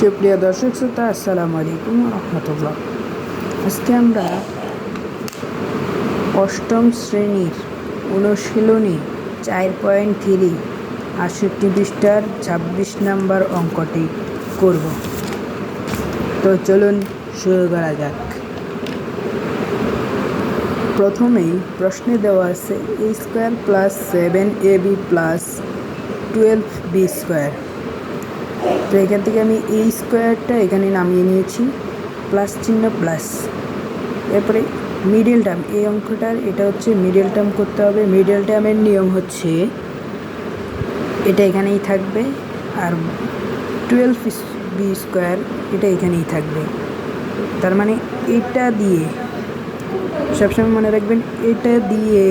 সুপ্রিয় দর্শক শ্রোতা, আসসালামু আলাইকুম রহমতুল্লাহ। আজকে আমরা অষ্টম শ্রেণির অনুশীলনী চার পয়েন্ট থ্রি আটষট্টি পৃষ্ঠার ছাব্বিশ নাম্বার অঙ্কটি করব। তো চলুন শুরু করা যাক। প্রথমেই প্রশ্নে দেওয়া আছে, A square plus seven A B plus twelve B square. তো এখান থেকে আমি এই স্কোয়ারটা এখানে নামিয়ে নিয়েছি। প্লাস চিহ্ন, প্লাস। এরপরে মিডিল টার্ম এই অঙ্কটার, এটা হচ্ছে মিডিল টার্ম করতে হবে। মিডিল টার্মের নিয়ম হচ্ছে, এটা এখানেই থাকবে আর টুয়েলভ বি স্কোয়ার এটা এখানেই থাকবে। তার মানে এটা দিয়ে, সবসময় মনে রাখবেন, এটা দিয়ে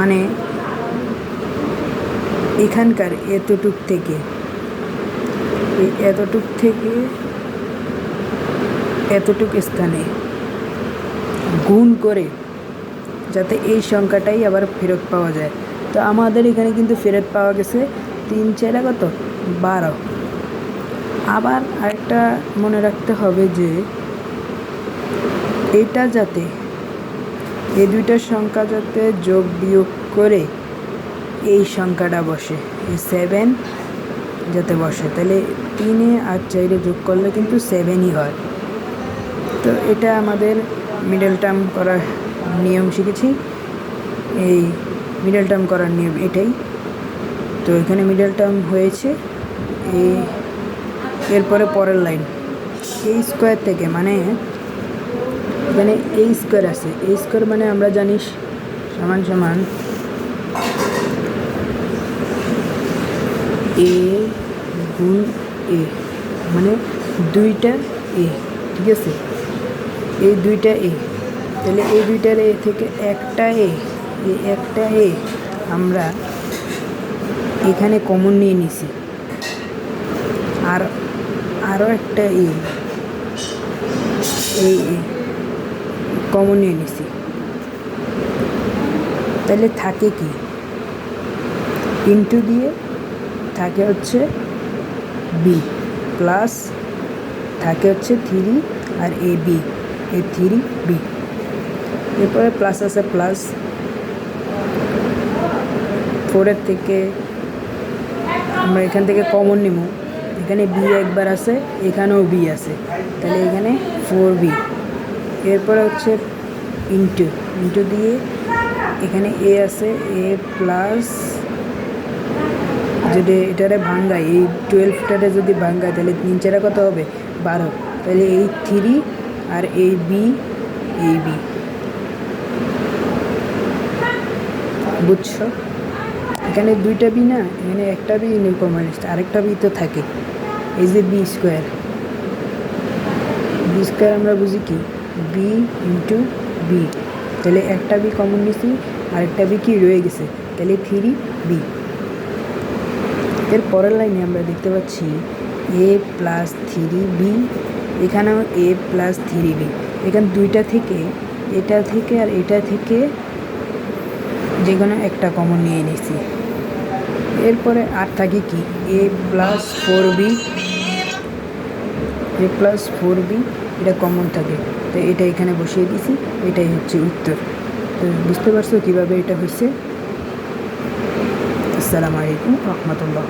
মানে এখানকার এতটুক থেকে, এই এতটুক থেকে এতটুক স্থানে গুণ করে যাতে এই সংখ্যাটাই আবার ফেরত পাওয়া যায়। তো আমাদের এখানে কিন্তু ফেরত পাওয়া গেছে তিন চারা কত? বারো। আবার আরেকটা মনে রাখতে হবে যে এটা যাতে, এই দুইটার সংখ্যা যাতে যোগ বিয়োগ করে এই সংখ্যাটা বসে। এই সেভেন যাতে বসে। তাহলে তিনে আর চাইরে যোগ করলে কিন্তু সেভেনই হয়। তো এটা আমাদের মিডল টার্ম করার নিয়ম শিখেছি। এই মিডল টার্ম করার নিয়ম এটাই। তো এখানে মিডল টার্ম হয়েছে। এই এরপরে পরের লাইন এই স্কোয়ার থেকে মানে এখানে এই স্কোয়ার আছে। এই স্কোয়ার মানে আমরা জানি সমান সমান এ গুণ এ মানে দুইটা এ, ঠিক আছে? এই দুইটা এ, তাহলে এই দুইটার এ থেকে একটা এ, এই একটা এ আমরা এখানে কমন নিয়ে নিছি। আর আরও একটা এ, এই কমন নিয়ে নিছি। তাহলে থাকে কি? ইন্টু দিয়ে থাকে হচ্ছে বি প্লাস থাকে হচ্ছে three R A B A three B এরপরে প্লাস আছে প্লাস ফোরের থেকে আমরা এখান থেকে কমন নিব। এখানে বি একবার আছে, এখানেও বি আছে। তাহলে এখানে ফোর বি এরপরে হচ্ছে ইন্টু ইন্টু দিয়ে এখানে এ আছে এ প্লাস যদি এটারে ভাঙ্গায়, এই টুয়েলভটারে যদি ভাঙ্গায়, তাহলে নিচেরা কত হবে? বারো। তাহলে এই থ্রি আর এই বি এই বি বুঝছ? এখানে দুইটা বি না, এখানে একটা বি কমন এসছে আরেকটা বি তো থাকে। এই যে বি স্কোয়ার বি স্কোয়ার আমরা বুঝি কি? বি ইন্টু বি তাহলে একটা বি কমন নিছি আরেকটা বি কি রয়ে গেছে? তাহলে থ্রি বি এর পরের লাইনে আমরা দেখতে পাচ্ছি এ প্লাস থ্রি বি, এখানেও এ প্লাস থ্রি বি। এখানে দুইটা থেকে, এটা থেকে আর এটা থেকে যে কোনো একটা কমন নিয়ে নিছি। এরপরে আর থাকে কি? A plus four B, A plus four B, এটা কমন থাকে। তো এটা এখানে বসিয়ে দিছি, এটাই হচ্ছে উত্তর। তো বুঝতে পারছ কীভাবে এটা হয়েছে আসসালামু আলাইকুম রহমতুল্লাহ